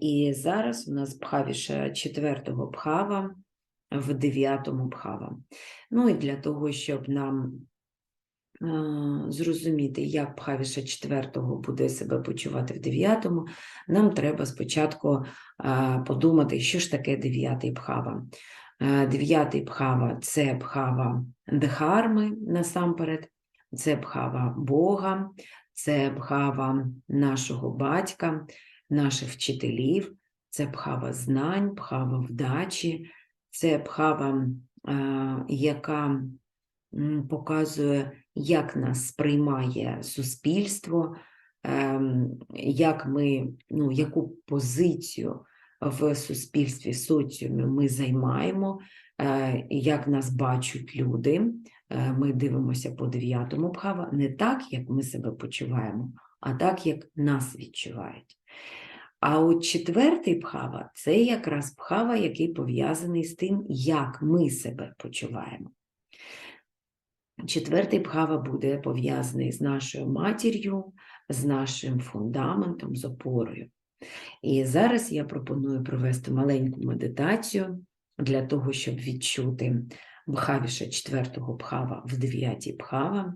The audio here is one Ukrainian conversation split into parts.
І зараз у нас бхавіша четвертого бхава в дев'ятому бхава. Ну і для того, щоб нам е, зрозуміти, як бхавіша четвертого буде себе почувати в дев'ятому, нам треба спочатку е, подумати, що ж таке дев'ятий бхава. Е, Дев'ятий бхава це бхава дхарми насамперед, це бхава Бога, це бхава нашого батька, наших вчителів, це бхава знань, бхава вдачі, це бхава, е, яка показує, як нас сприймає суспільство, ем, як ми, ну, яку позицію в суспільстві, соціумі ми займаємо, е, як нас бачать люди. Е, Ми дивимося по дев'ятому бхава не так, як ми себе почуваємо, а так, як нас відчувають. А от четвертий бхава це якраз бхава, який пов'язаний з тим, як ми себе почуваємо. Четвертий бхава буде пов'язаний з нашою матір'ю, з нашим фундаментом, з опорою. І зараз я пропоную провести маленьку медитацію для того, щоб відчути бхавіша четвертого бхава в дев'ятій бхава.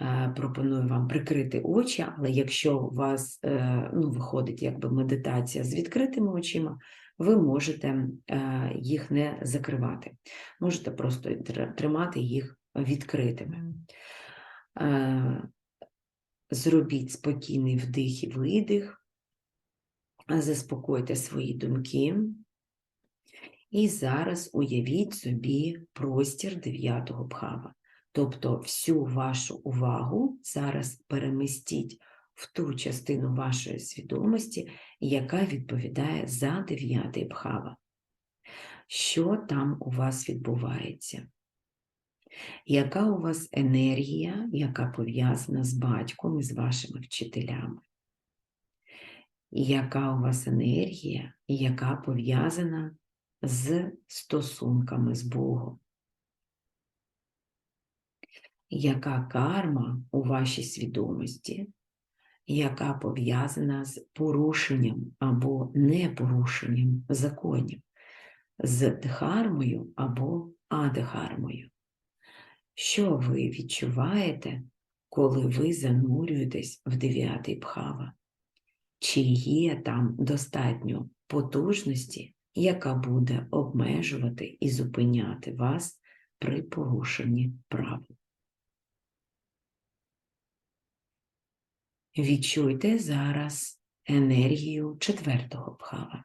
Е, Пропоную вам прикрити очі, але якщо у вас е, ну, виходить якби медитація з відкритими очима, ви можете е, їх не закривати. Можете просто тримати їх відкритими. Зробіть спокійний вдих і видих, заспокойте свої думки. І зараз уявіть собі простір дев'ятого бхава. Тобто всю вашу увагу зараз перемістіть в ту частину вашої свідомості, яка відповідає за дев'ятий бхава. Що там у вас відбувається? Яка у вас енергія, яка пов'язана з батьком і з вашими вчителями? Яка у вас енергія, яка пов'язана з стосунками з Богом? Яка карма у вашій свідомості, яка пов'язана з порушенням або непорушенням законів, з дхармою або адхармою? Що ви відчуваєте, коли ви занурюєтесь в дев'ятий бхава? Чи є там достатньо потужності, яка буде обмежувати і зупиняти вас при порушенні правил? Відчуйте зараз енергію четвертого бхава.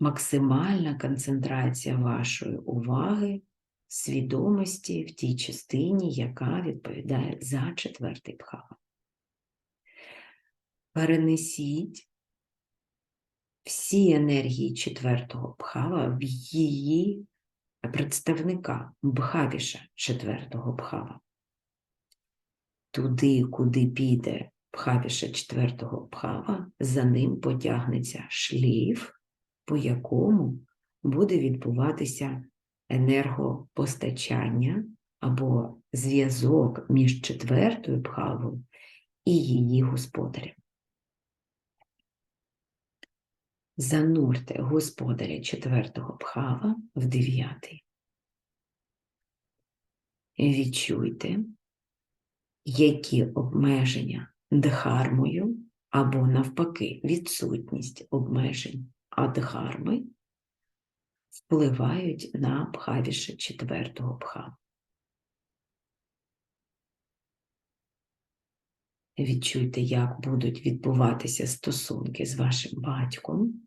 Максимальна концентрація вашої уваги, свідомості в тій частині, яка відповідає за четвертий бхава. Перенесіть всі енергії четвертого бхава в її представника бхавіша четвертого бхава туди, куди піде бхавіша четвертого бхава, за ним потягнеться шлейф, по якому буде відбуватися енергопостачання або зв'язок між четвертою бхавою і її господарем. Занурте господаря четвертого бхава в дев'ятий. Відчуйте, які обмеження дхармою або навпаки відсутність обмежень адхарми впливають на бхавіше четвертого бхава. Відчуйте, як будуть відбуватися стосунки з вашим батьком,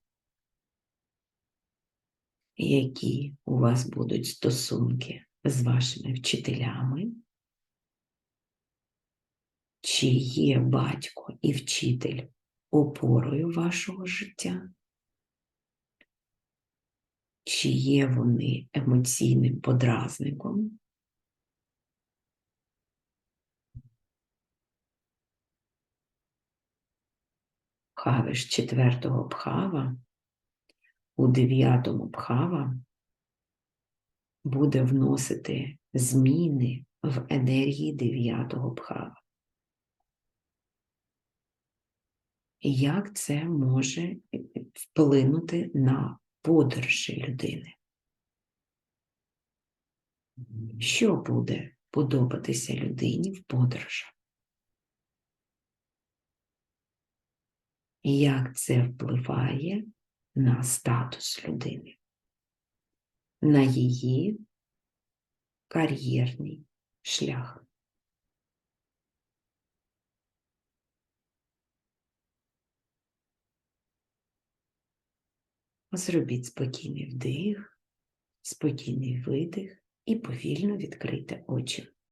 які у вас будуть стосунки з вашими вчителями. Чи є батько і вчитель опорою вашого життя? Чи є вони емоційним подразником? Бхавиш четвертого бхава у дев'ятому бхава буде вносити зміни в енергії дев'ятого бхава. І як це може вплинути на подорожі людини? Що буде подобатися людині в подорожах? Як це впливає на статус людини, на її кар'єрний шлях? Зробіть спокійний вдих, спокійний видих і повільно відкрийте очі.